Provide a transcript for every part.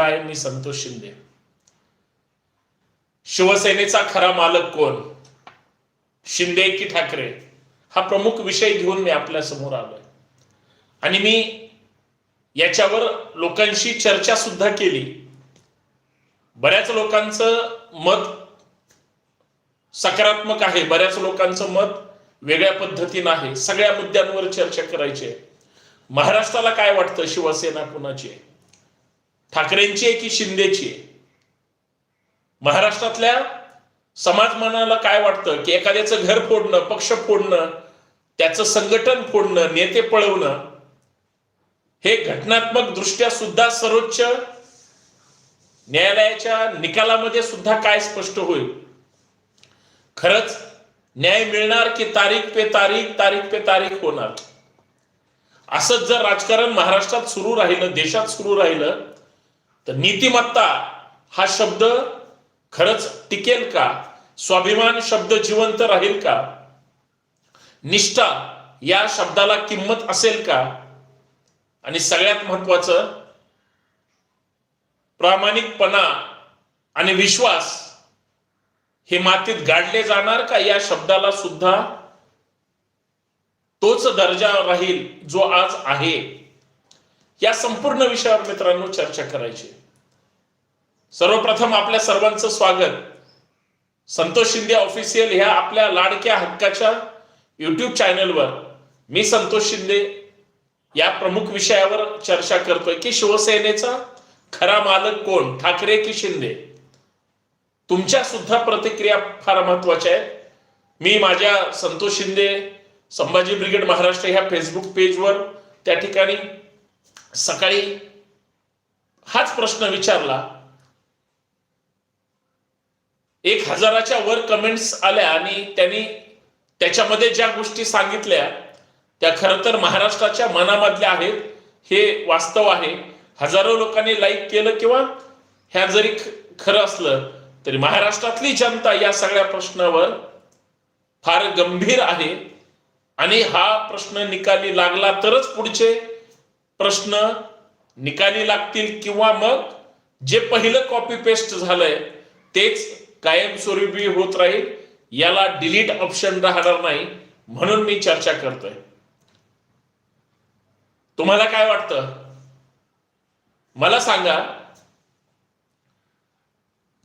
आहे मी संतोष शिंदे. शिवसेनेचा खरा मालक कोण? शिंदे की ठाकरे? हा प्रमुख विषय घेऊन मी आपल्यासमोर आलोय. आणि मी याच्यावर लोकांशी चर्चा सुद्धा केली. बऱ्याच लोकांचं मत सकारात्मक आहे. बऱ्याच लोकांचं मत वेगळ्या पद्धतीनं आहे. सगळ्या मुद्द्यांवर चर्चा करायची आहे. महाराष्ट्राला काय वाटतं? शिवसेना कुणाची आहे? ठाकरेंची आहे की शिंदेची आहे? महाराष्ट्रातल्या समाज मनाला काय वाटतं? की एखाद्याचं घर फोडणं पक्ष फोडणं त्याचं संघटन फोडणं नेते पळवणं हे घटनात्मक दृष्ट्या सुद्धा सर्वोच्च न्यायालयाच्या निकालामध्ये सुद्धा काय स्पष्ट होईल? खरंच न्याय मिळणार की तारीख पे तारीख तारीख पे तारीख होणार? असंच जर राजकारण महाराष्ट्रात सुरू राहिलं देशात सुरू राहिलं तर नीतिमत्ता हा शब्द खरंच टिकेल का? स्वाभिमान शब्द जिवंत राहील का? निष्ठा या शब्दाला किंमत असेल का? आणि सगळ्यात महत्वाचं प्रामाणिकपणा आणि विश्वास हे मातीत गाडले जाणार का? या शब्दाला सुद्धा तोच दर्जा राहील जो आज आहे. या संपूर्ण विषयावर मित्रांनो चर्चा करायची सर्वप्रथम आपल्या सर्वांचं स्वागत. संतोष शिंदे ऑफिशियल ह्या आपल्या लाडक्या हक्काच्या युट्यूब चॅनलवर मी संतोष शिंदे या प्रमुख विषयावर चर्चा करतोय की शिवसेनेचा खरा मालक कोण? ठाकरे की शिंदे? तुमच्या सुद्धा प्रतिक्रिया फार महत्त्वाच्या आहेत. मी माझ्या संतोष शिंदे संभाजी ब्रिगेड महाराष्ट्र ह्या फेसबुक पेजवर त्या ठिकाणी सकाळी हाच प्रश्न विचारला. एक हजाराच्या वर कमेंट्स आल्या आणि त्यांनी त्याच्यामध्ये ज्या गोष्टी सांगितल्या त्या खरं तर महाराष्ट्राच्या मनामधल्या आहेत. हे वास्तव आहे. हजारो लोकांनी लाईक केलं किंवा ह्या जरी खरं असलं तरी महाराष्ट्रातली जनता या सगळ्या प्रश्नावर फार गंभीर आहे. आणि हा प्रश्न निकाली लागला तरच पुढचे प्रश्न निकाली लागतील किंवा मग जे पहिलं कॉपी पेस्ट झालंय तेच कायमस्वरूपी होत राहील याला डिलीट ऑप्शन राहणार नाही म्हणून मी चर्चा करतोय. तुम्हाला काय वाटतं? मला सांगा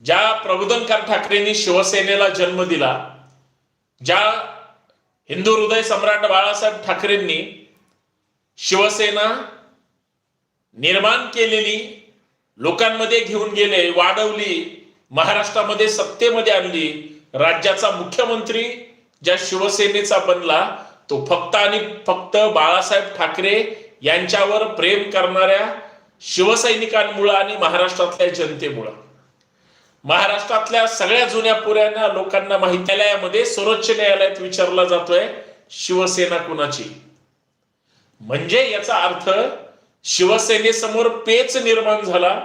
ज्या प्रबोधनकार ठाकरेंनी शिवसेनेला जन्म दिला ज्या हिंदू हृदय सम्राट बाळासाहेब ठाकरेंनी शिवसेना निर्माण केलेली लोकांमध्ये घेऊन गेले वाढवली महाराष्ट्रामध्ये सत्तेमध्ये आणली राज्याचा मुख्यमंत्री ज्या शिवसेनेचा बनला तो फक्त आणि फक्त बाळासाहेब ठाकरे यांच्यावर प्रेम करणाऱ्या शिवसैनिकांमुळं आणि महाराष्ट्रातल्या जनतेमुळं. महाराष्ट्रातल्या सगळ्या जुन्या पुऱ्यांना लोकांना माहिती न्यायालयामध्ये सर्वोच्च न्यायालयात विचारला जातोय शिवसेना कुणाची? म्हणजे याचा अर्थ शिवसेनेसमोर पेच निर्माण झाला.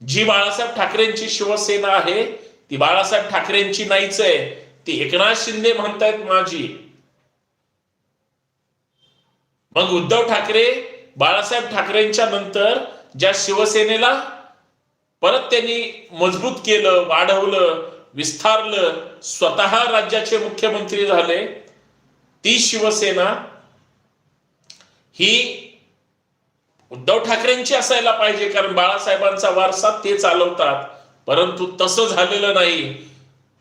जी बाळासाहेब ठाकरेंची शिवसेना आहे ती बाळासाहेब ठाकरेंची नाहीच आहे. ती एकनाथ शिंदे म्हणतायत माझी मग उद्धव ठाकरे बाळासाहेब ठाकरेंच्या नंतर ज्या शिवसेनेला परत त्यांनी मजबूत केलं वाढवलं विस्तारलं स्वतः राज्याचे मुख्यमंत्री झाले ती शिवसेना ही उद्धव ठाकरेंची असायला पाहिजे कारण बाळासाहेबांचा वारसा ते चालवतात. परंतु तसं झालेलं नाही.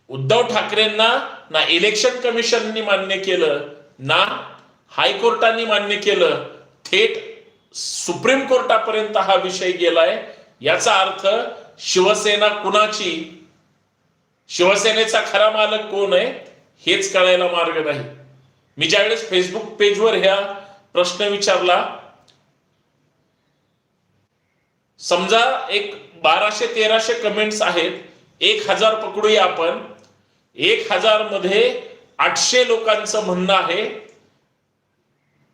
उद्धव ठाकरेंना ना इलेक्शन कमिशननी मान्य केलं ना हायकोर्टाने मान्य केलं. थेट सुप्रीम कोर्टापर्यंत हा विषय गेलाय. याचा अर्थ शिवसेना कुणाची? शिवसेनेचा खरा मालक कोण आहे? हेच कळायला मार्ग नाही. मी ज्यावेळेस फेसबुक पेजवर ह्या प्रश्न विचारला समजा एक बाराशे तेराशे कमेंट्स आहेत. एक हजार पकडूया आपण. एक हजारमध्ये आठशे लोकांचं म्हणणं आहे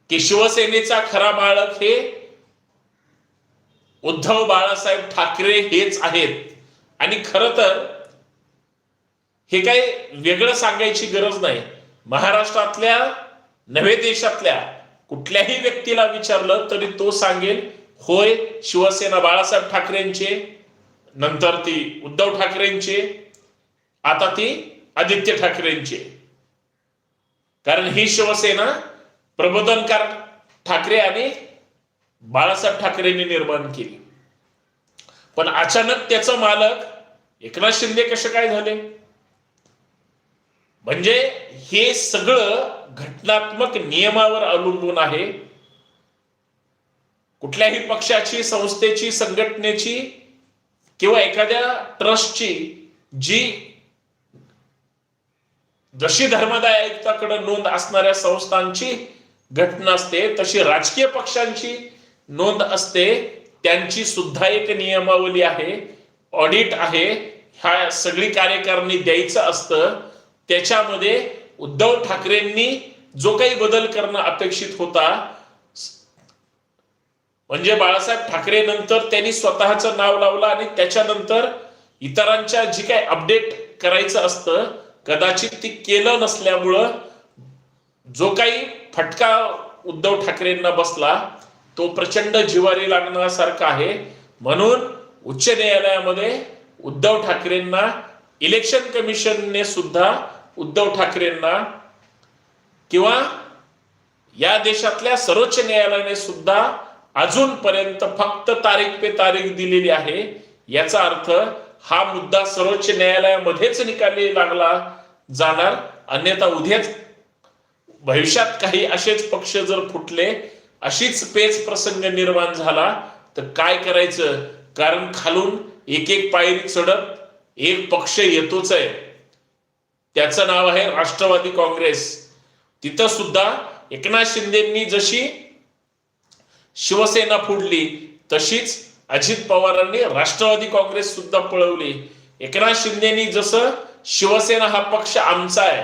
की शिवसेनेचा खरा बाळक हे उद्धव बाळासाहेब ठाकरे हेच आहेत. आणि खर तर हे काही वेगळं सांगायची गरज नाही. महाराष्ट्रातल्या नव्हे देशातल्या कुठल्याही व्यक्तीला विचारलं तरी तो सांगेल होय शिवसेना बाळासाहेब ठाकरेंचे नंतर ती उद्धव ठाकरेंचे आता ती आदित्य ठाकरेंचे. कारण ही शिवसेना प्रबोधनकार ठाकरे आणि बाळासाहेब ठाकरेंनी निर्माण केली. पण अचानक त्याचं मालक एकनाथ शिंदे कसे काय झाले? म्हणजे हे सगळं घटनात्मक नियमावर अवलंबून आहे. कुठल्याही पक्षाची संस्थेची संघटनेची किंवा एखाद्या ट्रस्टची जी जशी धर्मदाय आयुक्ताकडे नोंद असणाऱ्या संस्थांची घटना असते तशी राजकीय पक्षांची नोंद असते त्यांची सुद्धा एक नियमावली आहे ऑडिट आहे ह्या सगळी कार्यकारणी द्यायचं असतं त्याच्यामध्ये उद्धव ठाकरेंनी जो काही बदल करणं अपेक्षित होता म्हणजे बाळासाहेब ठाकरे नंतर त्यांनी स्वतःचं नाव लावलं आणि त्याच्यानंतर इतरांच्या जी काही अपडेट करायचं असतं कदाचित ती केलं नसल्यामुळं जो काही फटका उद्धव ठाकरेंना बसला तो प्रचंड जिवारी लागण्यासारखा आहे. म्हणून उच्च न्यायालयामध्ये उद्धव ठाकरेंना इलेक्शन कमिशनने सुद्धा उद्धव ठाकरेंना किंवा या देशातल्या सर्वोच्च न्यायालयाने सुद्धा अजूनपर्यंत फक्त तारीख पे तारीख दिलेली आहे. याचा अर्थ हा मुद्दा सर्वोच्च न्यायालयामध्येच निकाली लागला जाणार. अन्यथा उद्याच भविष्यात काही असेच पक्ष जर फुटले अशीच पेच प्रसंग निर्माण झाला तर काय करायचं? कारण खालून एक एक पायरी चढत एक पक्ष येतोच आहे. त्याचं नाव आहे राष्ट्रवादी काँग्रेस. तिथं सुद्धा एकनाथ शिंदेंनी जशी शिवसेना फुडली तशीच अजित पवारांनी राष्ट्रवादी काँग्रेस सुद्धा पळवली. एकनाथ शिंदेनी जसं शिवसेना हा पक्ष आमचा आहे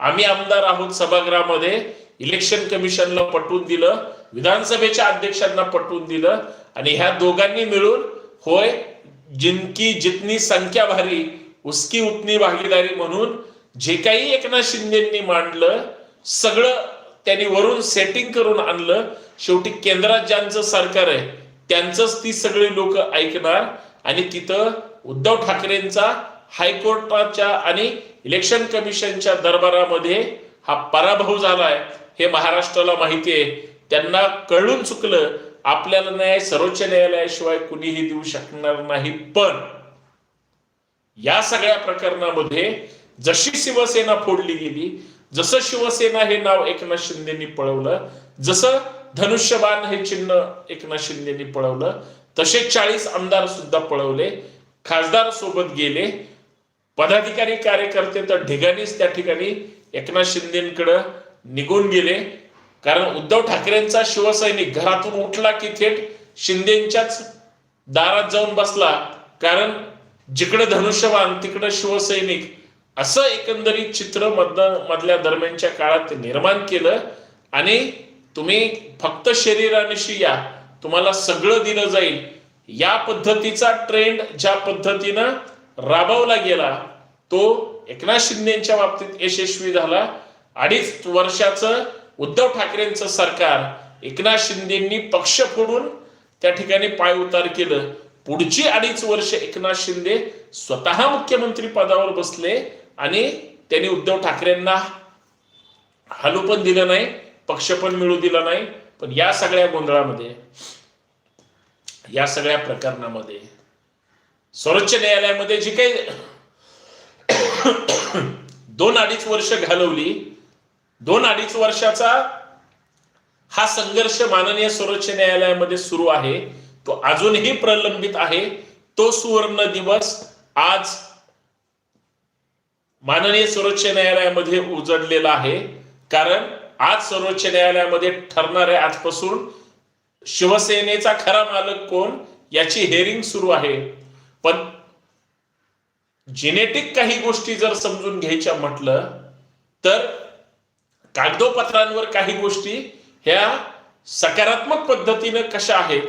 आम्ही आमदार आहोत सभागृहामध्ये इलेक्शन कमिशनला पटवून दिलं विधानसभेच्या अध्यक्षांना पटवून दिलं आणि ह्या दोघांनी मिळून होय जिनकी जितनी संख्या भारी उसकी उतनी भागीदारी म्हणून जे काही एकनाथ शिंदेंनी मांडलं सगळं त्यांनी वरून सेटिंग करून आणलं. शेवटी केंद्रात ज्यांचं सरकार आहे त्यांचंच ती सगळी लोक ऐकणार. आणि तिथं उद्धव ठाकरेंचा हायकोर्टाच्या आणि इलेक्शन कमिशनच्या दरबारामध्ये हा पराभव झालाय हे महाराष्ट्राला माहिती आहे. त्यांना कळून चुकलं आपल्याला न्याय सर्वोच्च न्यायालयाशिवाय कुणीही देऊ शकणार नाही. पण या सगळ्या प्रकरणामध्ये जशी शिवसेना फोडली गेली जसं शिवसेना हे नाव एकनाथ शिंदेनी पळवलं जसं धनुष्यबाण हे चिन्ह एकनाथ शिंदेनी पळवलं तसे चाळीस आमदार सुद्धा पळवले खासदार सोबत गेले. पदाधिकारी कार्यकर्ते तर ढिगाणीच त्या ठिकाणी एकनाथ शिंदेकडे निघून गेले. कारण उद्धव ठाकरेंचा शिवसैनिक घरातून उठला की थेट शिंदेच्याच दारात जाऊन बसला. कारण जिकडे धनुष्यबाण तिकडे शिवसैनिक असं एकंदरीत चित्र मध मधल्या दरम्यानच्या काळात निर्माण केलं आणि तुम्ही फक्त शरीरानिशी या. तुम्हाला सगळं दिलं जाईल. या पद्धतीचा ट्रेंड ज्या पद्धतीनं राबवला गेला तो एकनाथ शिंदेच्या बाबतीत यशस्वी झाला. अडीच वर्षाचं उद्धव ठाकरेंचं सरकार एकनाथ शिंदेंनी पक्ष फोडून त्या ठिकाणी पाय उतार केलं. पुढची अडीच वर्ष एकनाथ शिंदे स्वतः मुख्यमंत्री पदावर बसले. आणि त्यांनी उद्धव ठाकरेंना हलू पण दिलं नाही पक्ष पण मिळू दिला नाही पण या सगळ्या गोंधळामध्ये या सगळ्या प्रकरणामध्ये सर्वोच्च न्यायालयामध्ये जी काही दोन अडीच वर्ष घालवली दोन अडीच वर्षाचा हा संघर्ष माननीय सर्वोच्च न्यायालयामध्ये सुरू आहे तो अजूनही प्रलंबित आहे तो सुवर्ण दिवस आज माननीय सर्वोच्च न्यायालयामध्ये उजडलेला आहे. कारण आज सर्वोच्च न्यायालयामध्ये ठरणार आहे आजपासून शिवसेनेचा खरा मालक कोण याची हेअरिंग सुरू आहे. पण जेनेटिक काही गोष्टी जर समजून घ्यायच्या म्हटलं तर कागदोपत्रांवर काही गोष्टी ह्या सकारात्मक पद्धतीनं कशा आहेत?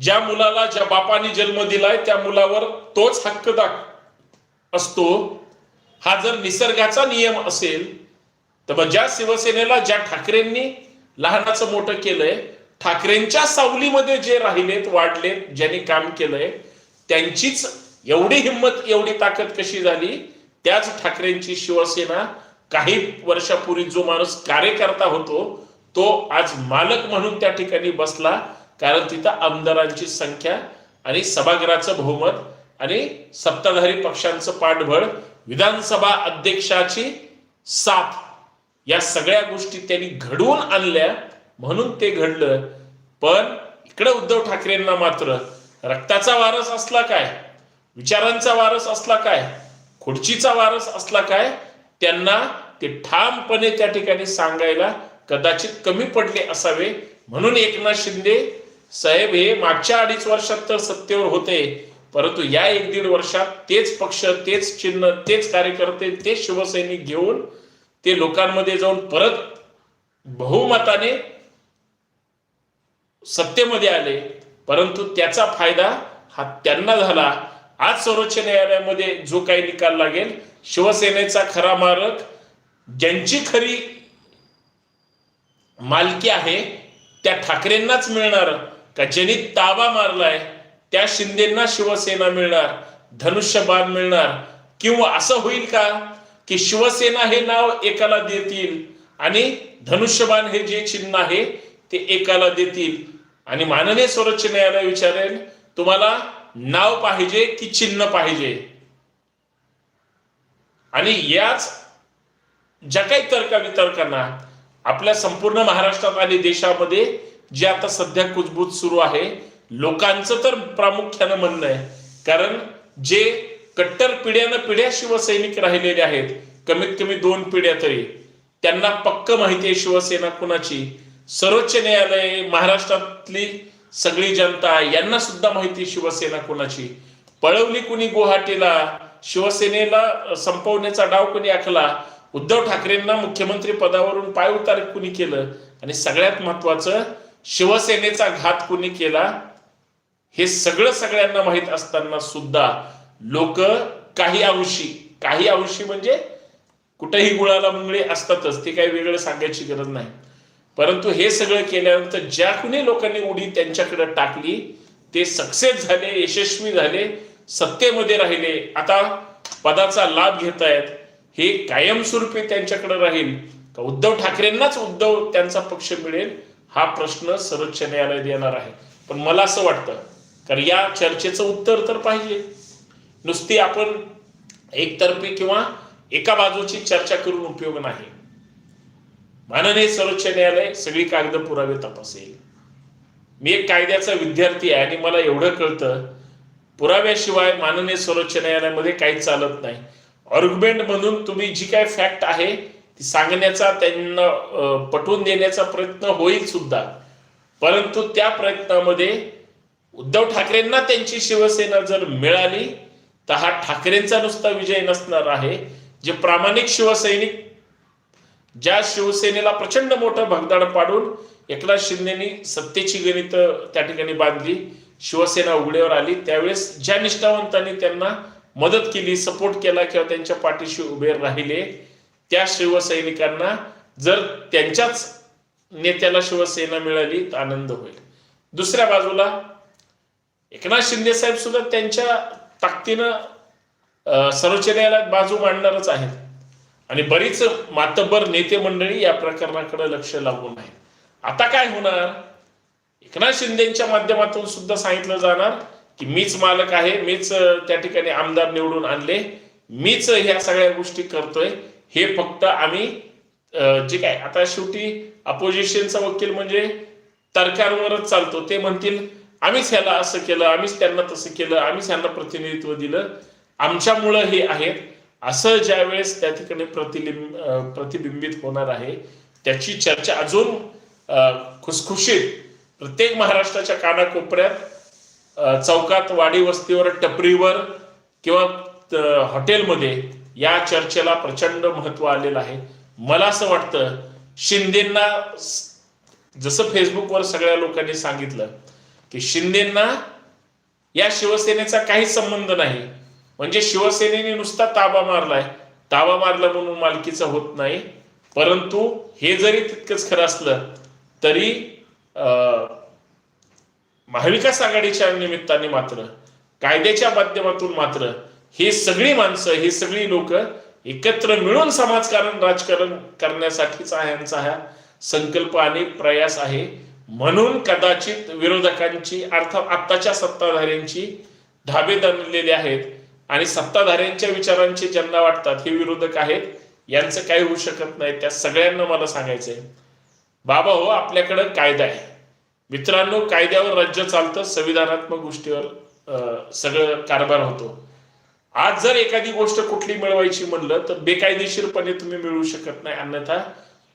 ज्या मुलाला ज्या बापाने जन्म दिलाय त्या मुलावर तोच हक्क दाख असतो. हा जर निसर्गाचा नियम असेल तर मग ज्या शिवसेनेला ज्या ठाकरेंनी लहानाचं मोठं केलंय ठाकरेंच्या सावलीमध्ये जे राहिलेत वाढलेत ज्यांनी काम केलंय त्यांचीच एवढी हिंमत एवढी ताकद कशी झाली? त्याच ठाकरेंची शिवसेना काही वर्षापूर्वी जो माणूस कार्यकर्ता होतो तो आज मालक म्हणून त्या ठिकाणी बसला कारण तिथं आमदारांची संख्या आणि सभागृहाचं बहुमत आणि सत्ताधारी पक्षांचं पाठबळ विधानसभा अध्यक्षाची साथ या सगळ्या गोष्टी त्यांनी घडवून आणल्या. म्हणून ते घडलं. पण इकडे उद्धव ठाकरेंना मात्र रक्ताचा वारस असला काय? विचारांचा वारस असला काय? खुर्चीचा वारस असला काय? त्यांना ते ठामपणे त्या ठिकाणी सांगायला कदाचित कमी पडले असावे. म्हणून एकनाथ शिंदे साहेब हे मागच्या अडीच वर्षात तर सत्तेवर होते. परंतु या एक दीड वर्षात तेच पक्ष तेच चिन्ह तेच कार्यकर्ते तेच शिवसैनिक घेऊन ते लोकांमध्ये जाऊन परत बहुमताने सत्तेमध्ये आले. परंतु त्याचा फायदा हा त्यांना झाला. आज सर्वोच्च न्यायालयामध्ये जो काही निकाल लागेल शिवसेनेचा खरा मारक ज्यांची खरी मालकी आहे त्या ठाकरेंनाच मिळणार का ज्यांनी ताबा मारलाय त्या शिंदेना शिवसेना मिळणार धनुष्यबाण मिळणार. किंवा असं होईल का की शिवसेना हे नाव एकाला देतील आणि धनुष्यबाण हे जे चिन्ह आहे ते एकाला देतील? आणि माननीय सर्वोच्च न्यायालय विचारेल तुम्हाला नाव पाहिजे की चिन्ह पाहिजे? आणि याच ज्या काही तर्कवितर्कांना आपल्या संपूर्ण महाराष्ट्रात आणि देशामध्ये जे आता सध्या कुजबूज सुरू आहे लोकांचं तर प्रामुख्यानं म्हणणं आहे. कारण जे कट्टर पिढ्यानं पिढ्या शिवसैनिक राहिलेले आहेत कमीत कमी दोन पिढ्या तरी त्यांना पक्क माहिती आहे शिवसेना कुणाची? सर्वोच्च न्यायालय महाराष्ट्रातली सगळी जनता यांना सुद्धा माहिती शिवसेना कुणाची? पळवली कुणी गुवाहाटीला? शिवसेनेला संपवण्याचा डाव कुणी आखला? उद्धव ठाकरेंना मुख्यमंत्री पदावरून पाय उतार कुणी केलं? आणि सगळ्यात महत्वाचं शिवसेनेचा घात कुणी केला? हे सगळं सगळ्यांना माहीत असताना सुद्धा लोक काही अंशी काही अंशी म्हणजे कुठेही गुळाला मुंगळे असतातच ते काही वेगळं सांगायची गरज नाही. परंतु हे सगळं केल्यानंतर ज्या कुणी लोकांनी उडी त्यांच्याकडे टाकली ते सक्सेस झाले यशस्वी झाले सत्तेमध्ये राहिले. आता पदाचा लाभ घेत आहेत हे कायमस्वरूपी त्यांच्याकडे राहील. का उद्धव ठाकरेंनाच उद्धव त्यांचा पक्ष मिळेल हा प्रश्न सर्वोच्च न्यायालयात येणार आहे. पण मला असं वाटतं कारण या चर्चेचं उत्तर तर पाहिजे. नुसती आपण एकतर्फी किंवा एका बाजूची चर्चा करून उपयोग नाही. माननीय सर्वोच्च न्यायालय सगळी कागद पुरावे तपासेल. मी एक कायद्याचा विद्यार्थी आहे आणि मला एवढं कळतं पुराव्याशिवाय माननीय सर्वोच्च न्यायालयामध्ये काही चालत नाही. आर्ग्युमेंट म्हणून तुम्ही जी काय फॅक्ट आहे ती सांगण्याचा त्यांना पटवून देण्याचा प्रयत्न होईल सुद्धा. परंतु त्या प्रयत्नामध्ये उद्धव ठाकरेंना त्यांची शिवसेना जर मिळाली तर हा ठाकरेंचा नुसता विजय नसणार आहे. जे प्रामाणिक शिवसैनिक ज्या शिवसेनेला प्रचंड मोठं भगदाड पाडून एकनाथ शिंदेनी सत्तेची गणित त्या ठिकाणी बांधली शिवसेना उघड्यावर आली त्यावेळेस ज्या निष्ठावंतांनी त्यांना मदत केली सपोर्ट केला किंवा त्यांच्या पाठीशी उभे राहिले त्या शिवसैनिकांना जर त्यांच्याच नेत्याला शिवसेना मिळाली तर आनंद होईल. दुसऱ्या बाजूला एकनाथ शिंदे साहेब सुद्धा त्यांच्या ताकदीनं अं, सर्वोच्च न्यायालयात बाजू मांडणारच आहेत. आणि बरीच मातब्बर नेते मंडळी या प्रकरणाकडे लक्ष लागून आहे आता काय होणार? एकनाथ शिंदेच्या माध्यमातून सुद्धा सांगितलं जाणार की मीच मालक आहे मीच त्या ठिकाणी आमदार निवडून आणले मीच ह्या सगळ्या गोष्टी करतोय. हे फक्त आम्ही जे काय आता शेवटी अपोजिशनचा वकील म्हणजे तर्कांवरच चालतो. ते म्हणतील आम्हीच ह्याला असं केलं आम्हीच त्यांना तसं केलं आम्हीच यांना प्रतिनिधित्व दिलं. आमच्यामुळं हे आहेत. असं ज्या वेळेस त्या ठिकाणी प्रतिलिंब प्रतिबिंबित होणार आहे त्याची चर्चा अजून खुसखुशीत प्रत्येक महाराष्ट्राच्या कानाकोपऱ्यात चौकात वाडी वस्तीवर टपरीवर किंवा हॉटेलमध्ये या चर्चेला प्रचंड महत्त्व आलेलं आहे. मला असं वाटतं शिंदेना जसं फेसबुकवर सगळ्या लोकांनी सांगितलं की शिंदेना या शिवसेनेचा काही संबंध नाही. म्हणजे शिवसेनेने नुसता ताबा मारलाय. ताबा मारला म्हणून मालकीचा होत नाही. परंतु हे जरी तितकंच खरं असलं तरी अं, महाविकास आघाडीच्या निमित्ताने मात्र कायद्याच्या माध्यमातून मात्र हे सगळी माणसं हे सगळी लोक एकत्र मिळून समाजकारण राजकारण करण्यासाठीचा यांचा हा संकल्प आणि प्रयास आहे. म्हणून कदाचित विरोधकांची अर्थात आत्ताच्या सत्ताधाऱ्यांची धाबे दणलेले आहेत आणि सत्ताधाऱ्यांच्या विचारांचे ज्यांना वाटतात हे विरोधक आहेत यांचं काही होऊ शकत नाही. त्या सगळ्यांना मला सांगायचंय बाबा हो आपल्याकडं कायदा आहे. मित्रांनो कायद्यावर राज्य चालतं संविधानात्मक गोष्टीवर सगळं कारभार होतो. आज जर एखादी गोष्ट कुठली मिळवायची म्हणलं तर बेकायदेशीरपणे तुम्ही मिळवू शकत नाही. अन्यथा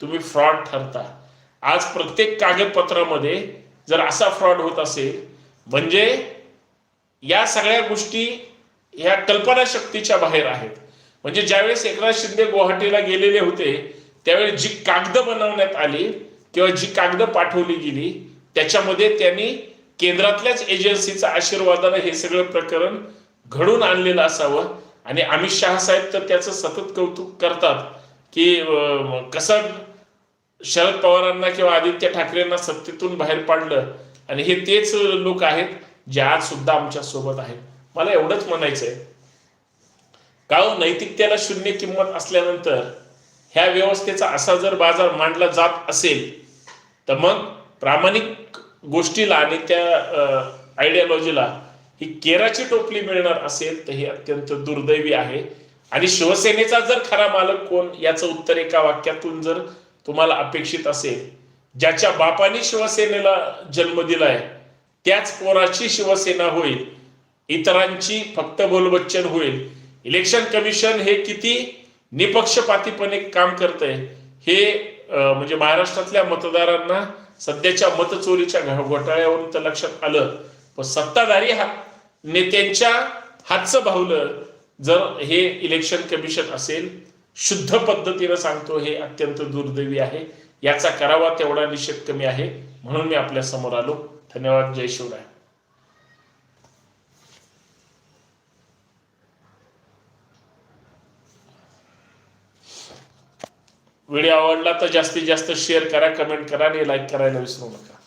तुम्ही फ्रॉड ठरता. आज प्रत्येक कागदपत्रामध्ये जर असा फ्रॉड होत असेल म्हणजे या सगळ्या गोष्टी ह्या कल्पनाशक्तीच्या बाहेर आहेत. म्हणजे ज्यावेळेस एकनाथ शिंदे गुवाहाटीला गेलेले होते त्यावेळेस जी कागद बनवण्यात आली किंवा जी कागद पाठवली गेली त्याच्यामध्ये त्यांनी केंद्रातल्याच एजन्सीचा आशीर्वादानं हे सगळं प्रकरण घडून आणलेलं असावं. आणि अमित शहा साहेब तर त्याचं सतत कौतुक करतात की कसं शरद पवारांना किंवा आदित्य ठाकरेंना सत्तेतून बाहेर पाडलं आणि हे तेच लोक आहेत जे आज सुद्धा आमच्यासोबत आहेत. मला एवढंच म्हणायचंय. का नैतिकतेला शून्य किंमत असल्यानंतर ह्या व्यवस्थेचा असा जर बाजार मांडला जात असेल तर मग प्रामाणिक गोष्टीला आणि त्या आयडियॉलॉजीला ही केराची टोपली मिळणार असेल तर हे अत्यंत दुर्दैवी आहे. आणि शिवसेनेचा जर खरा मालक कोण याचं उत्तर एका वाक्यातून जर तुम्हाला अपेक्षित असेल. ज्याच्या बापाने शिवसेनेला जन्म दिलाय त्याच पोराची शिवसेना होईल. इतरांची फक्त बोलबच्चन होईल. इलेक्शन कमिशन हे किती निपक्षपातीपणे काम करतंय हे म्हणजे महाराष्ट्रातल्या मतदारांना सध्याच्या मतचोरीच्या घ- घोटाळ्यावरून तर लक्षात आलं. पण सत्ताधारी हा नेत्यांच्या हातचं भावलं जर हे इलेक्शन कमिशन असेल शुद्ध पद्धतीनं सांगतो हे अत्यंत दुर्दैवी आहे. याचा करावा तेवढा निषेध कमी आहे. म्हणून मी आपल्यासमोर आलो. धन्यवाद. जय शिवराय. व्हिडिओ आवडला तर जास्तीत जास्त शेअर करा कमेंट करा आणि लाईक करायला विसरू नका.